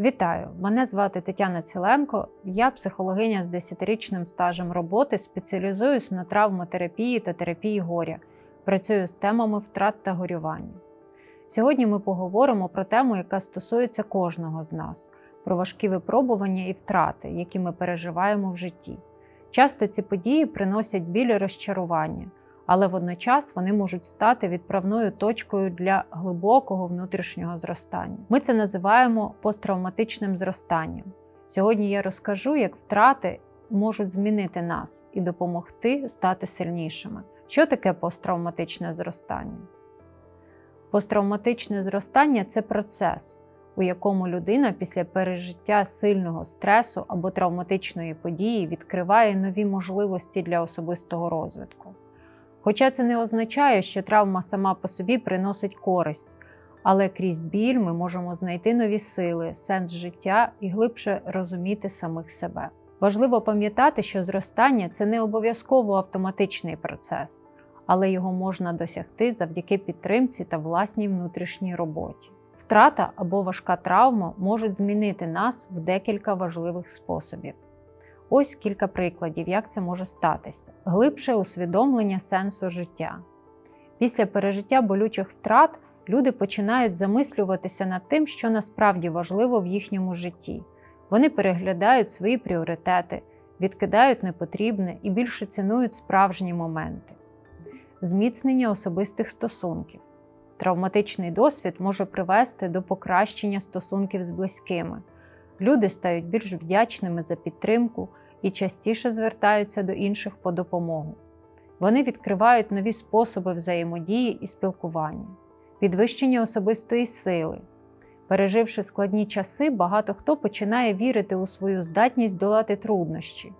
Вітаю! Мене звати Тетяна Ціленко. Я психологиня з 10-річним стажем роботи, спеціалізуюсь на травматерапії та терапії горя. Працюю з темами втрат та горювання. Сьогодні ми поговоримо про тему, яка стосується кожного з нас, про важкі випробування і втрати, які ми переживаємо в житті. Часто ці події приносять біль і розчарування, але водночас вони можуть стати відправною точкою для глибокого внутрішнього зростання. Ми це називаємо посттравматичним зростанням. Сьогодні я розкажу, як втрати можуть змінити нас і допомогти стати сильнішими. Що таке посттравматичне зростання? Посттравматичне зростання це процес, у якому людина після пережиття сильного стресу або травматичної події відкриває нові можливості для особистого розвитку. Хоча це не означає, що травма сама по собі приносить користь, але крізь біль ми можемо знайти нові сили, сенс життя і глибше розуміти самих себе. Важливо пам'ятати, що зростання це не обов'язково автоматичний процес, але його можна досягти завдяки підтримці та власній внутрішній роботі. Втрата або важка травма можуть змінити нас в декілька важливих способів. Ось кілька прикладів, як це може статися. Глибше усвідомлення сенсу життя. Після пережиття болючих втрат люди починають замислюватися над тим, що насправді важливо в їхньому житті. Вони переглядають свої пріоритети, відкидають непотрібне і більше цінують справжні моменти. Зміцнення особистих стосунків. Травматичний досвід може привести до покращення стосунків з близькими. Люди стають більш вдячними за підтримку і частіше звертаються до інших по допомогу. Вони відкривають нові способи взаємодії і спілкування, підвищення особистої сили. Переживши складні часи, багато хто починає вірити у свою здатність долати труднощі.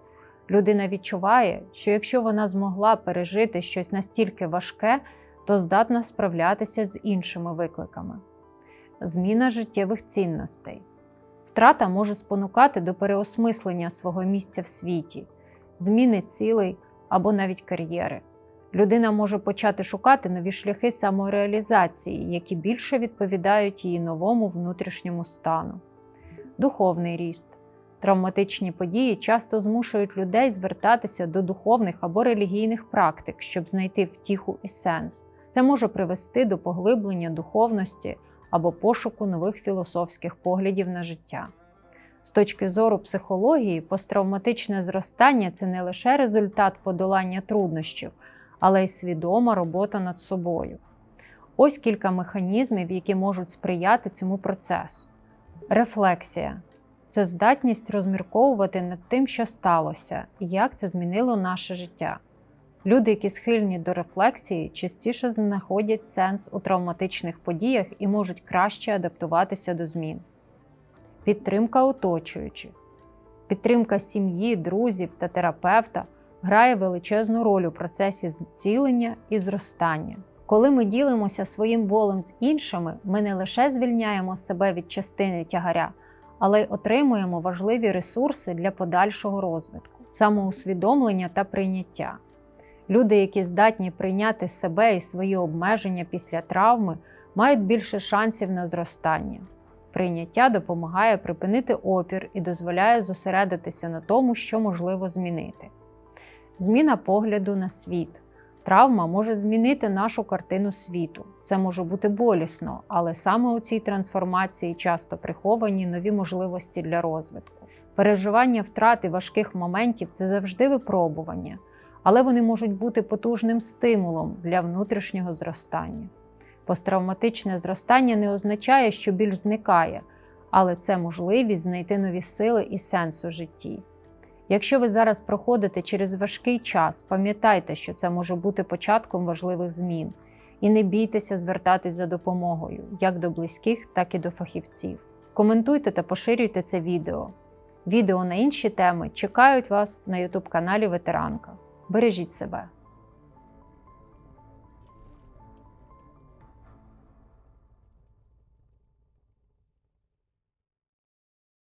Людина відчуває, що якщо вона змогла пережити щось настільки важке, то здатна справлятися з іншими викликами. Зміна життєвих цінностей. Втрата може спонукати до переосмислення свого місця в світі, зміни цілей або навіть кар'єри. Людина може почати шукати нові шляхи самореалізації, які більше відповідають її новому внутрішньому стану. Духовний ріст. Травматичні події часто змушують людей звертатися до духовних або релігійних практик, щоб знайти втіху і сенс. Це може привести до поглиблення духовності або пошуку нових філософських поглядів на життя. З точки зору психології, посттравматичне зростання це не лише результат подолання труднощів, але й свідома робота над собою. Ось кілька механізмів, які можуть сприяти цьому процесу. Рефлексія це здатність розмірковувати над тим, що сталося, і як це змінило наше життя. Люди, які схильні до рефлексії, частіше знаходять сенс у травматичних подіях і можуть краще адаптуватися до змін. Підтримка оточуючих. Підтримка сім'ї, друзів та терапевта грає величезну роль у процесі зцілення і зростання. Коли ми ділимося своїм болем з іншими, ми не лише звільняємо себе від частини тягаря, але й отримуємо важливі ресурси для подальшого розвитку, самоусвідомлення та прийняття. Люди, які здатні прийняти себе і свої обмеження після травми, мають більше шансів на зростання. Прийняття допомагає припинити опір і дозволяє зосередитися на тому, що можливо змінити. Зміна погляду на світ. Травма може змінити нашу картину світу. Це може бути болісно, але саме у цій трансформації часто приховані нові можливості для розвитку. Переживання втрати важких моментів це завжди випробування але вони можуть бути потужним стимулом для внутрішнього зростання. Посттравматичне зростання не означає, що біль зникає, але це можливість знайти нові сили і сенс у житті. Якщо ви зараз проходите через важкий час, пам'ятайте, що це може бути початком важливих змін, і не бійтеся звертатись за допомогою як до близьких, так і до фахівців. Коментуйте та поширюйте це відео. Відео на інші теми чекають вас на YouTube каналі Ветеранка. Бережіть себе.